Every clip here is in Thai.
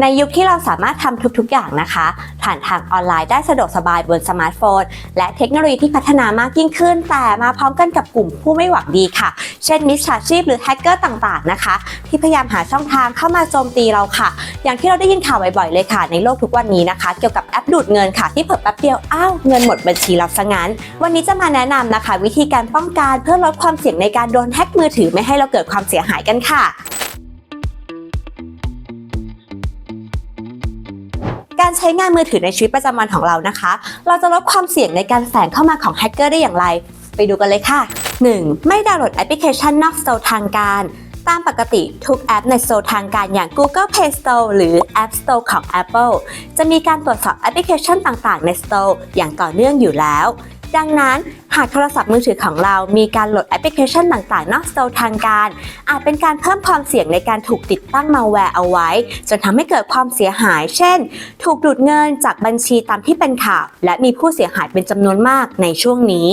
ในยุคที่เราสามารถทำทุกๆอย่างนะคะ ผ่านทางออนไลน์ได้สะดวกสบายบนสมาร์ทโฟน และเทคโนโลยีที่พัฒนามากยิ่งขึ้น แต่มาพร้อมกันกับกลุ่มผู้ไม่หวังดีค่ะ เช่นมิจฉาชีพหรือแฮกเกอร์ต่างๆนะคะ ที่พยายามหาช่องทางเข้ามาโจมตีเราค่ะ อย่างที่เราได้ยินข่าวบ่อยๆเลยค่ะ ในโลกทุกวันนี้นะคะ เกี่ยวกับแอปดูดเงินค่ะ ที่เผิ่แป๊บเดียวอ้าวเงินหมดบัญชีเราซะงั้น วันนี้จะมาแนะนำนะคะ วิธีการป้องกันเพื่อลดความเสี่ยงในการโดนแฮกมือถือไม่ให้เราเกิดความเสียหายกันค่ะ การใช้งานมือถือในชีวิตประจำวันของเรานะคะ เราจะลดความเสี่ยงในการแฝงเข้ามาของแฮกเกอร์ได้อย่างไร ไปดูกันเลยค่ะ 1. ไม่ดาวน์โหลดแอปพลิเคชันนอกสโตร์ทางการตามปกติทุกแอปในสโตร์ทางการอย่าง Google Play Store หรือ App Store ของ Apple จะมีการตรวจสอบแอปพลิเคชันต่างๆ ใน Store อย่างต่อเนื่องอยู่แล้ว ดังนั้นหากโทรศัพท์มือถือของเรามีการโหลดแอปพลิเคชันต่างๆ นอกสโซลทางการ อาจเป็นการเพิ่มความเสี่ยงในการถูกติดตั้งมาแวร์เอาไว้ จนทำให้เกิดความเสียหาย เช่น ถูกดูดเงินจากบัญชีตามที่เป็นข่าว และมีผู้เสียหายเป็นจำนวนมากในช่วงนี้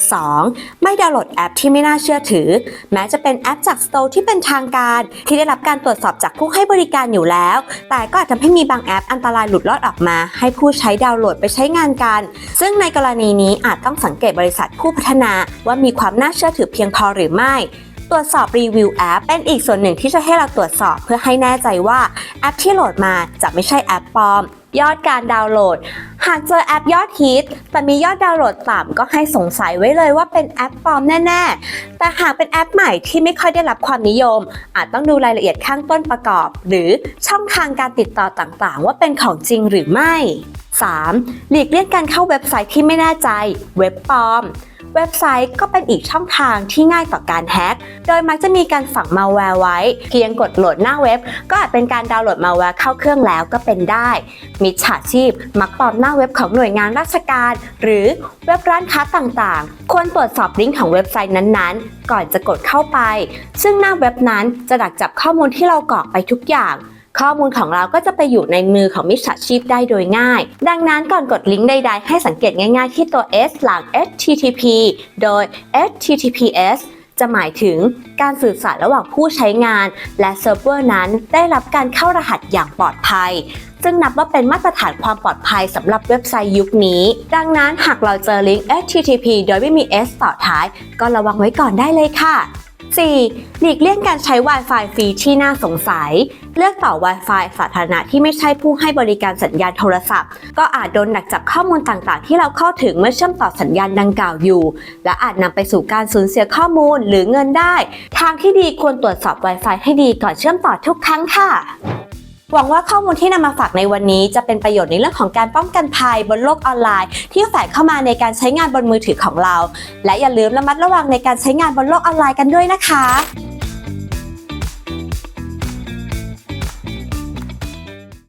2. ไม่ดาวน์โหลดแอปที่ไม่น่าเชื่อถือ แม้จะเป็นแอปจากสโตร์ที่เป็นทางการ ที่ได้รับการตรวจสอบจากผู้ให้บริการอยู่แล้ว แต่ก็อาจทำให้มีบางแอปอันตรายหลุดลอดออกมา ให้ผู้ใช้ดาวน์โหลดไปใช้งานกัน ซึ่งในกรณีนี้อาจต้องสังเกตบริษัทผู้พัฒนา ว่ามีความน่าเชื่อถือเพียงพอหรือไม่ตรวจสอบรีวิวแอปเป็นอีกส่วนหนึ่งที่จะให้เราตรวจสอบเพื่อให้แน่ใจว่าแอปที่โหลดมาจะไม่ใช่แอปปลอม ยอดการดาวน์โหลด หากเจอแอปยอดฮิต แต่มียอดดาวน์โหลดต่ำก็ให้สงสัยไว้เลยว่าเป็นแอปปลอมแน่ๆ แต่หากเป็นแอปใหม่ที่ไม่ค่อยได้รับความนิยม อาจต้องดูรายละเอียดข้างต้นประกอบ หรือช่องทางการติดต่อต่างๆ ว่าเป็นของจริงหรือไม่ 3. หลีกเลี่ยงการเข้าเว็บไซต์ที่ไม่แน่ใจ เว็บปลอม เว็บไซต์ก็เป็นอีกช่องทางที่ง่ายต่อการแฮ็ก โดยมักจะมีการฝังมาแวร์ไว้ เพียงกดโหลดหน้าเว็บ ก็อาจเป็นการดาวน์โหลดมาแวร์เข้าเครื่องแล้วก็เป็นได้ มิจฉาชีพ มักปลอมหน้าเว็บของหน่วยงานราชการ หรือเว็บร้านค้าต่างๆ ควรตรวจสอบลิงก์ของเว็บไซต์นั้นๆ ก่อนจะกดเข้าไป ซึ่งหน้าเว็บนั้นจะดักจับข้อมูลที่เรากรอกไปทุกอย่าง ข้อมูลของเราก็จะไปอยู่ในมือของมิจฉาชีพได้โดยง่าย ดังนั้นก่อนกดลิงก์ใด ๆ ให้สังเกตง่ายๆที่ตัว S หลัง HTTP โดย HTTPS จะหมายถึงการสื่อสารระหว่างผู้ใช้งาน และเซิร์ฟเวอร์นั้นได้รับการเข้ารหัสอย่างปลอดภัย ซึ่งนับว่าเป็นมาตรฐานความปลอดภัยสำหรับเว็บไซต์ยุคนี้ ดังนั้นหากเราเจอลิงก์ HTTP โดยไม่มี S ต่อท้าย ก็ระวังไว้ก่อนได้เลยค่ะ 4. หลีกเลี่ยงการใช้ Wi-Fi ฟรีที่น่าสงสัย เลือกต่อ Wi-Fi สาธารณะที่ไม่ใช่ผู้ให้บริการสัญญาณโทรศัพท์ ก็อาจโดนดักจับข้อมูลต่างๆ ที่เราเข้าถึงเมื่อเชื่อมต่อสัญญาณดังกล่าวอยู่ และอาจนำไปสู่การสูญเสียข้อมูลหรือเงินได้ ทางที่ดีควรตรวจสอบ Wi-Fi ให้ดีก่อนเชื่อมต่อทุกครั้งค่ะ หวังว่าข้อมูลที่นำมาฝากในวันนี้จะเป็นประโยชน์ในเรื่องของการป้องกันภัยบนโลกออนไลน์ ที่แฝงเข้ามาในการใช้งานบนมือถือของเรา และอย่าลืมระมัดระวังในการใช้งานบนโลกออนไลน์กันด้วยนะคะ